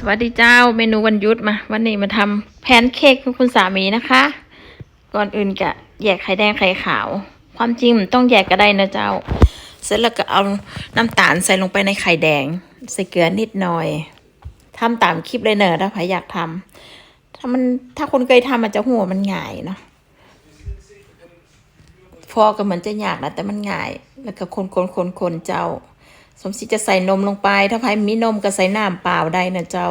สวัสดีเจ้าเมนูวันยุดมา วันนี้มาทำแพนเค้กให้คุณสามีนะคะ ก่อนอื่นกะแยกไข่แดงไข่ขาว ความจริงมันต้องแยกก็ได้นะเจ้า เสร็จแล้วก็เอาน้ำตาลใส่ลงไปในไข่แดง ใส่เกลือนิดหน่อยทำตามคลิปเลยเนอะถ้าใครอยากทำถ้ามันถ้าคนเคยทำมันจะหัวมันง่ายเนาะฟอก็เหมือนจะยากนะแต่มันง่าย แล้วก็คนคนคนคนเจ้า สมศรีจะใส่นมลงไปถ้าใครมีนมก็ใส่น้ำเปล่าได้นะเจ้า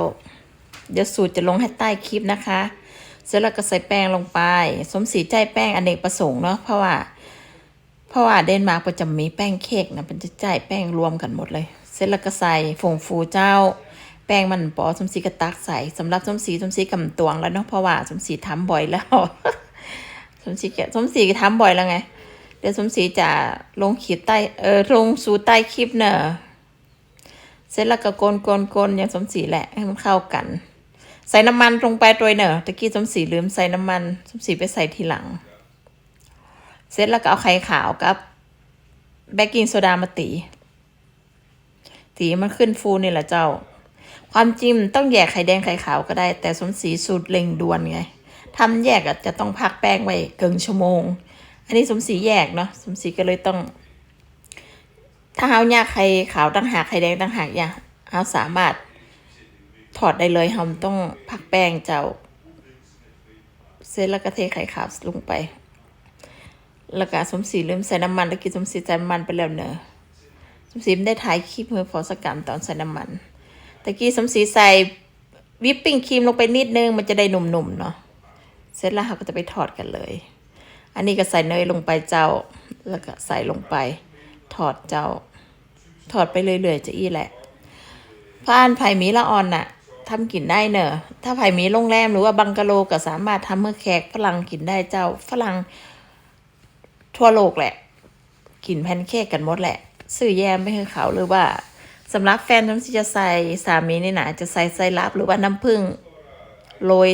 เดี๋ยวสูตรจะลงให้ใต้คลิปนะคะ เสร็จแล้วก็ใส่แป้งลงไป สมศรีใจแป้งอเนกประสงค์เนาะเพราะว่า เพราะว่าเดนมาร์กประจำมีแป้งเค้กนะมันจะจ่ายแป้งรวมกันหมดเลย เสร็จแล้วก็ใส่ฝงฟูเจ้า แป้งมันปอสมศรีก็ตักใส่สำหรับสมศรีสมศรีกำตวงแล้วเนาะเพราะว่าสมศรีทำบ่อยแล้ว สมศรีแกสมศรีทำบ่อยแล้วไง เดี๋ยวสมศรีจะลงขีดใต้เออลงสู่ใต้คลิปเนอะเสร็จแล้วก็กลนกลนกนอย่างสมศรีแหละให้มันเข้ากัน ใส่น้ำมันลงไปตัวเนอะตะกี้สมศรีลืมใส่น้ำมัน สมศรีไปใส่ทีหลัง เสร็จแล้วก็เอาไข่ขาวกับเบกกิ้งโซดามาตี ตีมันขึ้นฟูนี่แหละเจ้า ความจริงต้องแยกไข่แดงไข่ขาวก็ได้ แต่สมศรีสูตรเร่งด่วนไงทำแยกอะจะต้องพักแป้งไว้เกินชั่วโมง อันนี้สมศรีแยกเนาะสมศรีก็เลยต้อง ถ้าเฮาอยากไข่ขาวตั้งหากไข่แดงตั้งหากอย่าเฮาสามารถถอดได้เลยเฮาต้องพักแป้งเจ้า เสร็จแล้วก็เทไข่ขาวลงไป แล้วก็สมศรีลืมใส่น้ำมันแล้วกินสมศรีใส่น้ำมันไปแล้วเนอะสมศรีได้ถ่ายคลิปเพื่อฟอสกรรมตอนใส่น้ำมันตะกี้สมศรีใส่วิปปิ้งครีมลงไปนิดนึงมันจะได้หนุ่มๆเนาะเสร็จแล้วเราก็จะไปถอดกันเลย อันนี้ก็ใส่เนยลงไปเจ้า แล้วก็ใส่ลงไป ถอดเจ้า ถอดไปเรื่อยๆจะอี้แหละพานไผ่หมีละออนน่ะทำกินได้เนอะถ้าไผ่หมีโรงแรมหรือว่าบังกะโลก็สามารถทำเมื่อแขกฝรั่งกินได้เจ้า ฝรั่งทั่วโลกแหละ กินแพนเค้กกันหมดแหละ ซื้อแยมไปให้เขาหรือว่าสำหรับแฟนทั้งที่จะใส่สามีนี่นะจะใส่ไซรัปหรือว่าน้ำผึ้งโรย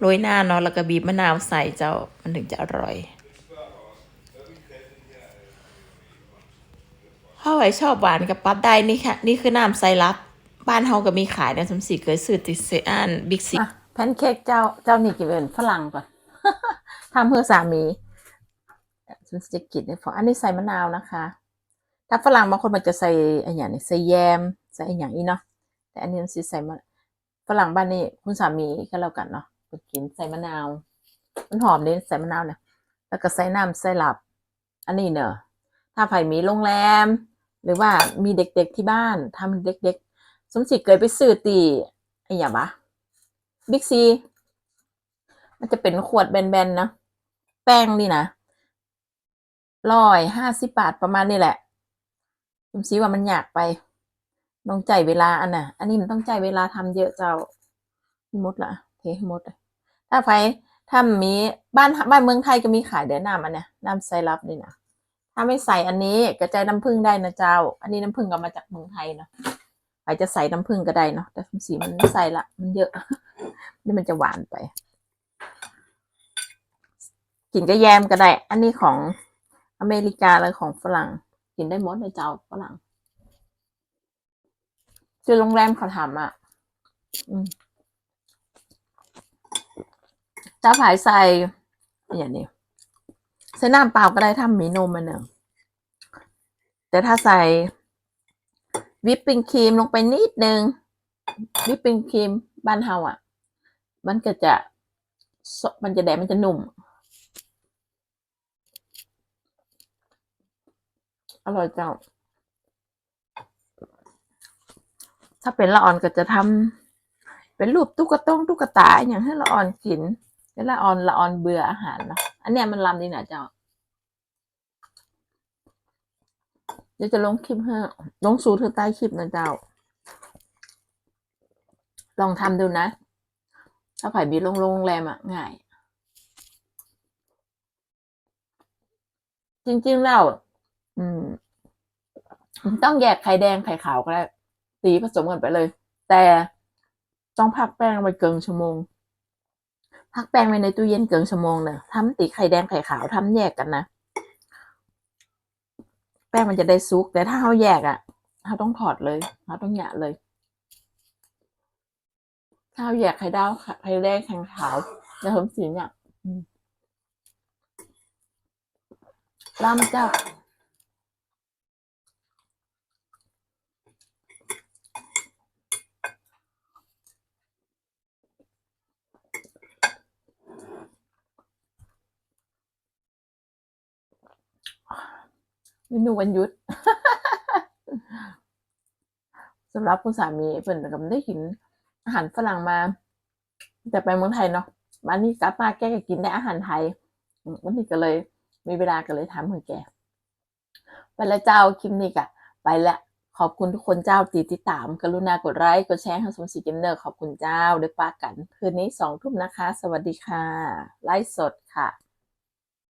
โรยหน้าเนาะแล้วก็บีบมะนาวใส่เจ้ามันถึงจะอร่อย ถ้าไหวชอบหวานกับปั๊บได้นี่ค่ะ นี่คือน้ำไซรัปบ้านเฮาก็มีขายนะสมศรีเคยซื้อติดเซอันบิ๊กซีแพนเค้กเจ้าเจ้านี่กินเป็นฝรั่งก่อนทำเพื่อสามีสมศรีกินในฟองอันนี้ใส่มะนาวนะคะ ถ้าฝรั่งบางคนมันจะใส่อะไรอย่างนี้ใส่แยมใส่อะไรอย่างนี้เนาะแต่อันนี้สมศรีใส่มะฝรั่งบ้านนี่คุณสามีก็แล้วกันเนาะไปกินใส่มะนาวมันหอมเลยใส่มะนาวเนี่ยแล้วก็ใส่น้ำไซรัปอันนี้เนอะถ้าไผ่มีโรงแรม หรือว่ามีเด็กๆที่บ้านทำเด็กๆ สมศรีเคยไปซื้อตีไอ้อย่างวะบิ๊กซี มันจะเป็นขวดแบนๆนะ แป้งนี่นะร้อยห้าสิบบาทประมาณนี้แหละสมศรีว่ามันอยากไปต้องใจเวลาอันน่ะ อันนี้มันต้องใจเวลาทำเยอะเจ้าหมดละเทให้หมดถ้าไผ่ถ้ามีบ้านบ้านเมืองไทยก็มีขายเดี๋ยวน้ำอันเนี้ยน้ำไซรัปนี่นะ ถ้าไม่ใส่อันนี้กระจายน้ำผึ้งได้นะเจ้า อันนี้น้ำผึ้งก็มาจากเมืองไทยเนาะใครจะใส่น้ำผึ้งก็ได้เนาะแต่สีมันไม่ใส่ละมันเยอะนี่มันจะหวานไปกินก็แยมก็ได้ อันนี้ของอเมริกาเลยของฝรั่ง กินได้หมดเลยเจ้าฝรั่งคือโรงแรมเขาทำอะถ้าผายใส่อย่างนี้ ใส่น้ำเปล่าก็ได้ถ้ามีนมมันเนอะแต่ถ้าใส่วิปปิ้งครีมลงไปนิดนึงวิปปิ้งครีมบ้านเฮาอะ มันก็จะ มันจะแดงมันจะนุ่ม อร่อยเจ้า ถ้าเป็นละอ่อนก็จะทำเป็นรูปตุ๊กตงตุ๊กตาอย่างให้ละอ่อนกินแล้วละอ่อนละอ่อนเบื่ออาหารเนาะอันเนี้ยมันลำดีนะเจ้า เดี๋ยวจะลงคลิปให้ลงสูตรเธอใต้คลิปนะเจ้า ลองทำดูนะ ถ้าไผ่บีลงโรงแรมอะง่าย จริงๆแล้วอืม ต้องแยกไข่แดงไข่ขาวก็ได้ตีผสมกันไปเลย แต่ต้องพักแป้งไว้เกินชั่วโมง พักแป้งไว้ในตู้เย็นเกินชั่วโมงเนี่ยทำตีไข่แดงไข่ขาวทำแยกกันนะ แป้งมันจะได้ซุก แต่ถ้าเขาแยกอะ่ะเขาต้องถอดเลยเขาต้องหยะเลย ข้าวแยกไข่ดาวไข่แดงแข็งขาวแล้วผมสีเนี่ยล่ำจ้า เมนูวันหยุดสำหรับคุณสามีเพิ่นก็ไม่ได้กิน อาหารฝรั่งมา แต่ไปเมืองไทยเนาะวันนี้กลับมาแกก็กินได้อาหารไทยวันนี้ก็เลย มีเวลาก็เลยทำให้แก ไปแล้วเจ้าคลิปนี้กะ ไปละขอบคุณทุกคนเจ้าตีติดตาม กรุณากดไลค์กดแชร์ให้สมศรีเกมเนอร์ขอบคุณเจ้าเดี๋ยวปากัน คืนนี้สองทุ่มนะคะ สวัสดีค่ะ ไลฟ์สดค่ะ